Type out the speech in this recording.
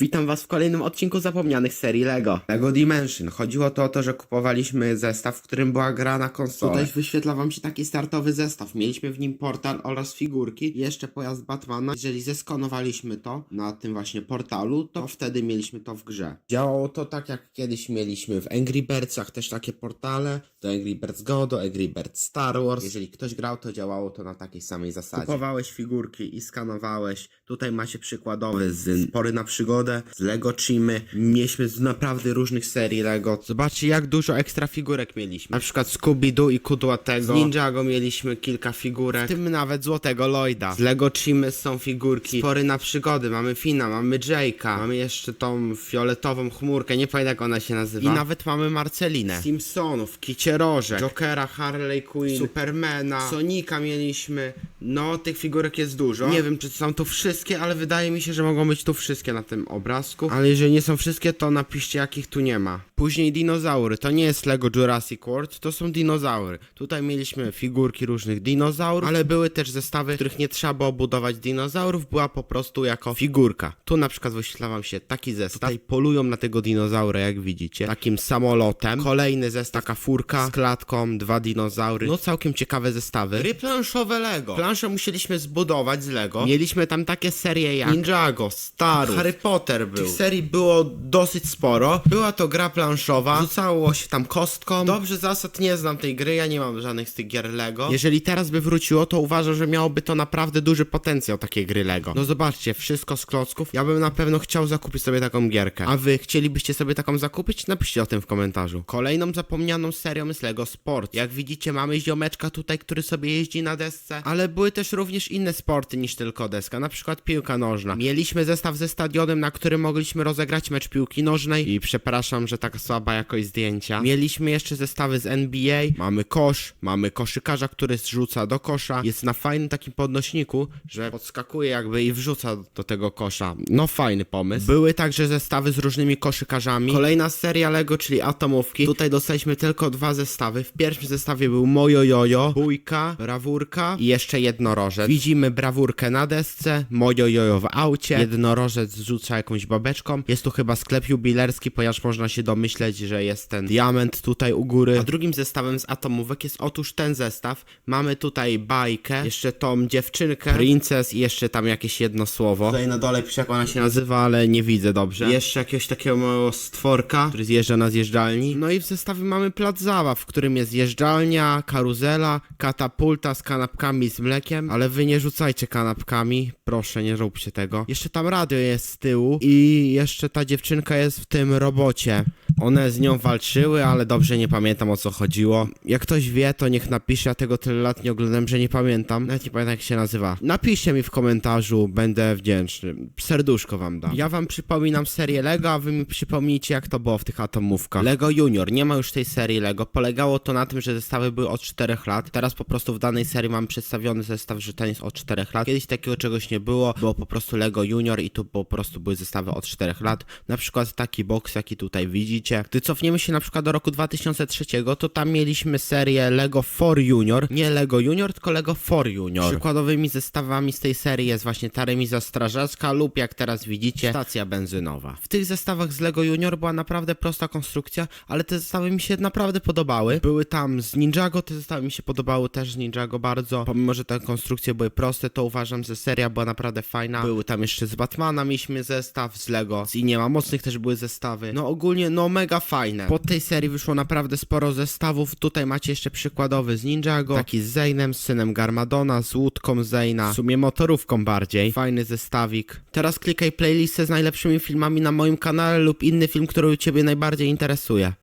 Witam was w kolejnym odcinku zapomnianych serii LEGO. LEGO Dimension. Chodziło to o to, że kupowaliśmy zestaw, w którym była gra na konsolę. Tutaj wyświetla wam się taki startowy zestaw. Mieliśmy w nim portal oraz figurki. Jeszcze pojazd Batmana. Jeżeli zeskanowaliśmy to na tym właśnie portalu, to wtedy mieliśmy to w grze. Działało to tak jak kiedyś mieliśmy w Angry Birdsach też takie portale. Do Angry Birds Go, do Angry Birds Star Wars. Jeżeli ktoś grał, to działało to na takiej samej zasadzie. Kupowałeś figurki i skanowałeś. Tutaj macie przykładowy z Pory na przygodę, z Lego Chimy. Mieliśmy z naprawdę różnych serii Lego. Zobaczcie jak dużo ekstra figurek mieliśmy. Na przykład Scooby-Doo i Kudłatego. Z Ninjago mieliśmy kilka figurek. W tym nawet Złotego Lloyda. Z Lego Chimy są figurki. Z Pory na przygody. Mamy Fina, mamy Jake'a. Mamy jeszcze tą fioletową chmurkę. Nie pamiętam jak ona się nazywa. I nawet mamy Marcelinę. Simpsonów, Kicierożek, Jokera, Harley Quinn, Supermana, Sonika mieliśmy. No, tych figurek jest dużo. Nie wiem, czy są tu wszystkie, ale wydaje mi się, że mogą być tu wszystkie na tym obrazku. Ale jeżeli nie są wszystkie, to napiszcie, jakich tu nie ma. Później dinozaury. To nie jest Lego Jurassic World, to są dinozaury. Tutaj mieliśmy figurki różnych dinozaurów, ale były też zestawy, w których nie trzeba było budować dinozaurów, była po prostu jako figurka. Tu na przykład wyświetla wam się taki zestaw. Tutaj polują na tego dinozaura, jak widzicie. Takim samolotem. Kolejny zestaw, taka furka z klatką, dwa dinozaury. No całkiem ciekawe zestawy. Gry planszowe Lego. Plansze musieliśmy zbudować z Lego. Mieliśmy tam takie serie jak Ninjago, Star Harry Potter był. Tych serii było dosyć sporo. Była to gra planszowa. Rzucało się tam kostką. Dobrze zasad nie znam tej gry, ja nie mam żadnych z tych gier Lego. Jeżeli teraz by wróciło, to uważam, że miałoby to naprawdę duży potencjał takiej gry Lego. No zobaczcie, wszystko z klocków. Ja bym na pewno chciał zakupić sobie taką gierkę. A wy chcielibyście sobie taką zakupić? Napiszcie o tym w komentarzu. Kolejną zapomnianą serią jest Lego Sport. Jak widzicie, mamy ziomeczka tutaj, który sobie jeździ na desce, ale były też również inne sporty niż tylko deska, na przykład piłka nożna. Mieliśmy zestaw ze stadionem, na którym mogliśmy rozegrać mecz piłki nożnej i przepraszam, że taka słaba jakość zdjęcia. Mieliśmy jeszcze zestawy z NBA, mamy kosz, mamy koszykarza, który zrzuca do kosza, jest na fajnym takim podnośniku, że podskakuje jakby i wrzuca do tego kosza. No fajny pomysł. Były także zestawy z różnymi koszykarzami. Kolejna seria Lego, czyli atomówki. Tutaj dostaliśmy tylko dwa zestawy. W pierwszym zestawie był Mojo Jojo, bójka, brawurka i jeszcze jednorożec. Widzimy brawurkę na desce, Mojo Jojo w aucie, jednorożec zrzuca jakąś babeczką. Jest tu chyba sklep jubilerski, ponieważ można się domyśleć, że jest ten diament tutaj u góry. A drugim zestawem z atomówek jest otóż ten zestaw. Mamy tutaj bajkę, jeszcze tą dziewczynkę, princess i jeszcze tam jakieś jedno słowo. Tutaj na dole pisze jak ona się nazywa, ale nie widzę dobrze. Jeszcze jakiegoś takiego małego stworka, który zjeżdża na zjeżdżalni. No i w zestawie mamy plac zabaw, w którym jest zjeżdżalnia, karuzela, katapulta z kanapkami z mlekiem, ale wy nie rzucajcie kanapkami, proszę, nie róbcie tego. Jeszcze tam radio jest z tyłu i jeszcze ta dziewczynka jest w tym robocie. One z nią walczyły, ale dobrze nie pamiętam o co chodziło. Jak ktoś wie, to niech napisze, ja tego tyle lat nie oglądam, że nie pamiętam. Nawet nie pamiętam jak się nazywa. Napiszcie mi w komentarzu, będę wdzięczny. Serduszko wam dam. Ja wam przypominam serię Lego, a wy mi przypomnijcie jak to było w tych atomówkach. Lego Junior, nie ma już tej serii Lego. Polegało to na tym, że zestawy były od 4 lat. Teraz po prostu w danej serii mam przedstawiony zestaw, że ten jest od 4 lat. Kiedyś takiego czegoś nie było. Było po prostu Lego Junior i tu po prostu były zestawy od 4 lat. Na przykład taki box, jaki tutaj widzicie. Gdy cofniemy się na przykład do roku 2003, to tam mieliśmy serię Lego for Junior. Nie Lego Junior, tylko Lego for Junior. Przykładowymi zestawami z tej serii jest właśnie ta remiza strażacka lub jak teraz widzicie, stacja benzynowa. W tych zestawach z Lego Junior była naprawdę prosta konstrukcja, ale te zestawy mi się naprawdę podobały. Były tam z Ninjago, te zestawy mi się podobały też z Ninjago bardzo. Pomimo, że te konstrukcje były proste, to uważam, że seria była naprawdę fajna. Były tam jeszcze z Batmana mieliśmy zestaw, z Lego, zIniema Mocnych też były zestawy. No ogólnie, no mega fajne. Po tej serii wyszło naprawdę sporo zestawów. Tutaj macie jeszcze przykładowy z Ninjago, taki z Zane'em, z synem Garmadona, z łódką Zane'a, w sumie motorówką bardziej. Fajny zestawik. Teraz klikaj playlistę z najlepszymi filmami na moim kanale lub inny film, który Ciebie najbardziej interesuje.